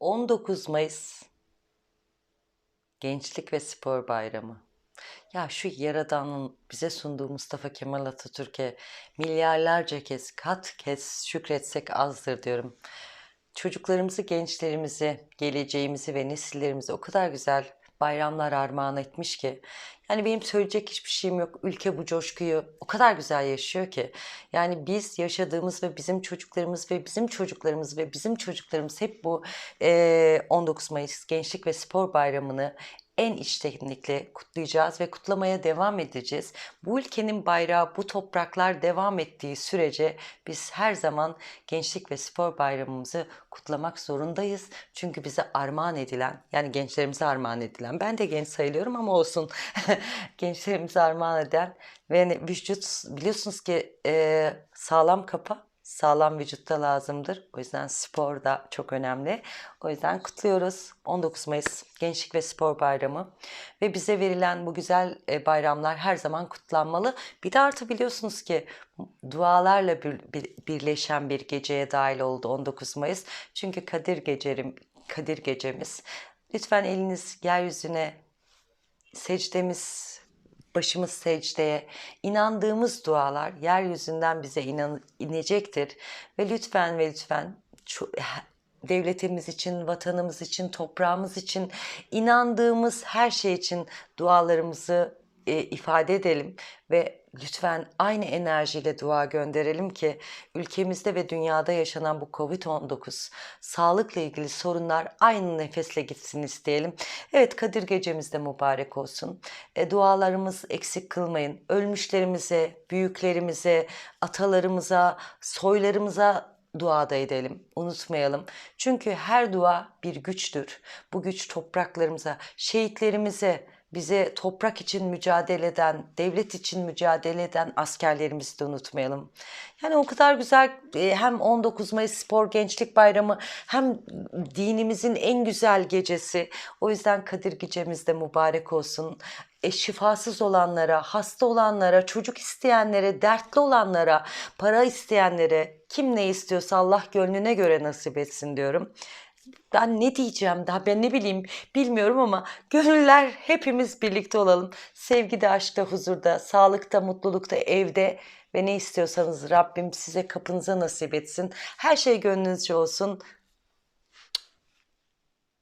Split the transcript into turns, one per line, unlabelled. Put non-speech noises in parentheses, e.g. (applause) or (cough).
19 Mayıs Gençlik ve Spor Bayramı. Ya şu Yaradan'ın bize sunduğu Mustafa Kemal Atatürk'e milyarlarca kez, kat kez şükretsek azdır diyorum. Çocuklarımızı, gençlerimizi, geleceğimizi ve nesillerimizi o kadar güzel bayramlar armağan etmiş ki. Yani benim söyleyecek hiçbir şeyim yok. Ülke bu coşkuyu o kadar güzel yaşıyor ki. Yani biz yaşadığımız ve bizim çocuklarımız ve bizim çocuklarımız ve bizim çocuklarımız hep bu eee, 19 Mayıs Gençlik ve Spor Bayramı'nı en içtenlikle kutlayacağız ve kutlamaya devam edeceğiz. Bu ülkenin bayrağı, bu topraklar devam ettiği sürece biz her zaman Gençlik ve Spor Bayramımızı kutlamak zorundayız. Çünkü bize armağan edilen, yani gençlerimize armağan edilen, ben de genç sayılıyorum ama olsun. (laughs) gençlerimize armağan eden ve hani vücut biliyorsunuz ki e, sağlam kafa sağlam vücutta lazımdır. O yüzden spor da çok önemli. O yüzden kutluyoruz 19 Mayıs Gençlik ve Spor Bayramı. Ve bize verilen bu güzel e, bayramlar her zaman kutlanmalı. Bir de artı biliyorsunuz ki dualarla bir- bir- birleşen bir geceye dahil oldu 19 Mayıs. Çünkü Kadir Gecerim, Kadir Gecemiz. Lütfen eliniz yeryüzüne secdemiz, başımız secdeye, inandığımız dualar yeryüzünden bize inan, inecektir. Ve lütfen ve lütfen şu, devletimiz için, vatanımız için, toprağımız için, inandığımız her şey için dualarımızı e, ifade edelim ve lütfen aynı enerjiyle dua gönderelim ki ülkemizde ve dünyada yaşanan bu Covid-19 sağlıkla ilgili sorunlar aynı nefesle gitsin isteyelim. Evet Kadir gecemiz de mübarek olsun. E, dualarımız eksik kılmayın. Ölmüşlerimize, büyüklerimize, atalarımıza, soylarımıza duada edelim. Unutmayalım. Çünkü her dua bir güçtür. Bu güç topraklarımıza, şehitlerimize, bize toprak için mücadele eden, devlet için mücadele eden askerlerimizi de unutmayalım. Yani o kadar güzel e, hem 19 Mayıs Spor Gençlik Bayramı hem dinimizin en güzel gecesi. O yüzden Kadir Gecemiz de mübarek olsun. E, şifasız olanlara, hasta olanlara, çocuk isteyenlere, dertli olanlara, para isteyenlere, kim ne istiyorsa Allah gönlüne göre nasip etsin diyorum. Ben ne diyeceğim daha ben ne bileyim bilmiyorum ama gönüller hepimiz birlikte olalım. Sevgide, aşkta, huzurda, sağlıkta, mutlulukta, evde ve ne istiyorsanız Rabbim size kapınıza nasip etsin. Her şey gönlünüzce olsun.